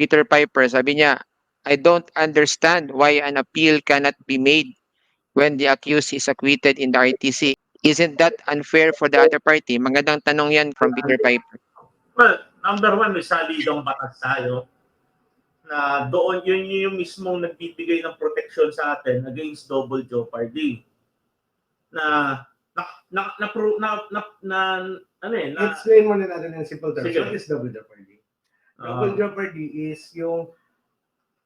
Peter Piper, sabi niya, I don't understand why an appeal cannot be made when the accused is acquitted in the RTC. Isn't that unfair for the other party? Magandang tanong yan from Peter Piper. Well, number one, may salidong batas tayo na doon yun yung mismong nagbibigay ng protection sa atin against double jeopardy. Na na na na, na, na, na, ano eh, na, Explain mo na natin in simple terms. Sige. What is double jeopardy? Ah, Double jeopardy is yung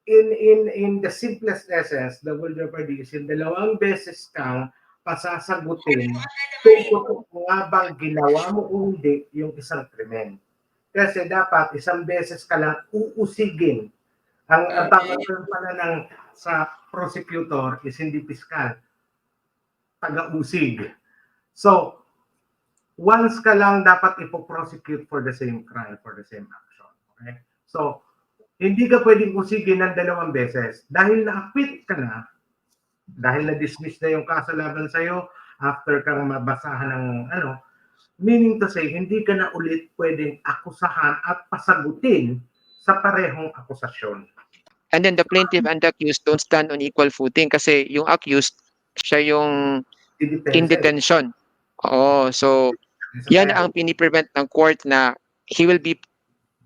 in in in the simplest essence, double jeopardy is yung dalawang beses kang pasasagutin kung kung nga bang ginawa mo o hindi yung isang krimen. Kasi dapat isang beses ka lang uusigin. Ang, ang term pala ng sa prosecutor is hindi piskal. Taga-usig. So, once ka lang dapat ipoprosecute for the same crime, for the same action. Okay? So, hindi ka pwedeng usigin ng dalawang beses. Dahil na-acquit ka na, dahil na-dismiss na yung kaso laban sa'yo, after kang mabasahan ng ano, meaning to say, hindi ka na ulit pwedeng akusahan at pasagutin sa parehong akusasyon. And then the plaintiff and the accused don't stand on equal footing kasi yung accused, siya yung in detention. Oo, so yan ang piniprevent ng court na he will be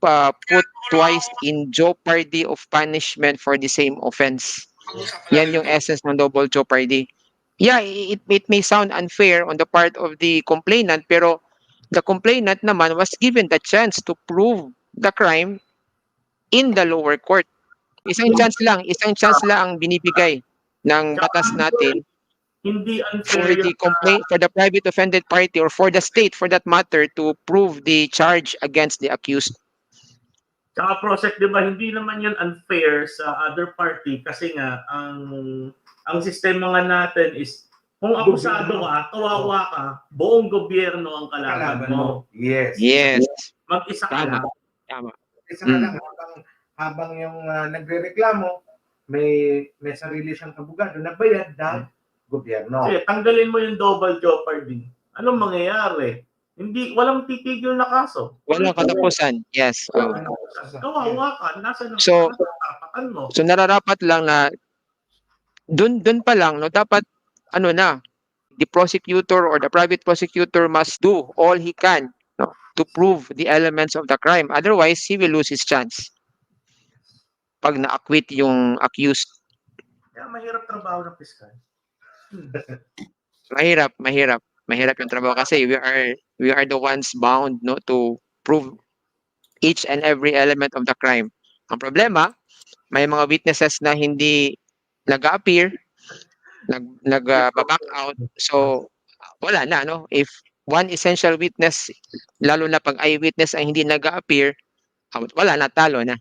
uh, put twice in jeopardy of punishment for the same offense. Yan yung essence ng double jeopardy. Yeah, it, it may sound unfair on the part of the complainant pero the complainant naman was given the chance to prove the crime in the lower court. Isang chance lang, isang chance lang ang binibigay ng batas natin hindi for unfair the yung- complaint for the private offended party or for the state for that matter to prove the charge against the accused. Tsaka prosec, di ba, hindi naman yun unfair sa other party kasi nga, ang ang sistema nga natin is, kung akusado ka, kawawa ka, buong gobyerno ang kalaban Kalaban mo. mo. Yes. Yes. Mag-isa ka Tama. lang. Tama. Isa ka Mm. lang habang, habang yung ah, nagrereklamo, may may sarili siyang abogado na bayad ng gobyerno. Kasi tanggalin mo yung double jeopardy. Anong mangyayari? Hindi, walang titigil na kaso. Walang katapusan. Yes. Kawawa ka, nasa nang So- mo. So nararapat lang na dun dun pa lang no dapat ano na the prosecutor or the private prosecutor must do all he can no, to prove the elements of the crime otherwise he will lose his chance pag na-acquit yung accused Kaya mahirap trabaho ng piskal. mahirap mahirap mahirap yung trabaho kasi we are we are the ones bound no to prove each and every element of the crime. Ang problema may mga witnesses na hindi nag-appear nag nag uh, out. So wala na no? If one essential witness lalo na pag eyewitness ay hindi nag-appear wala na talo na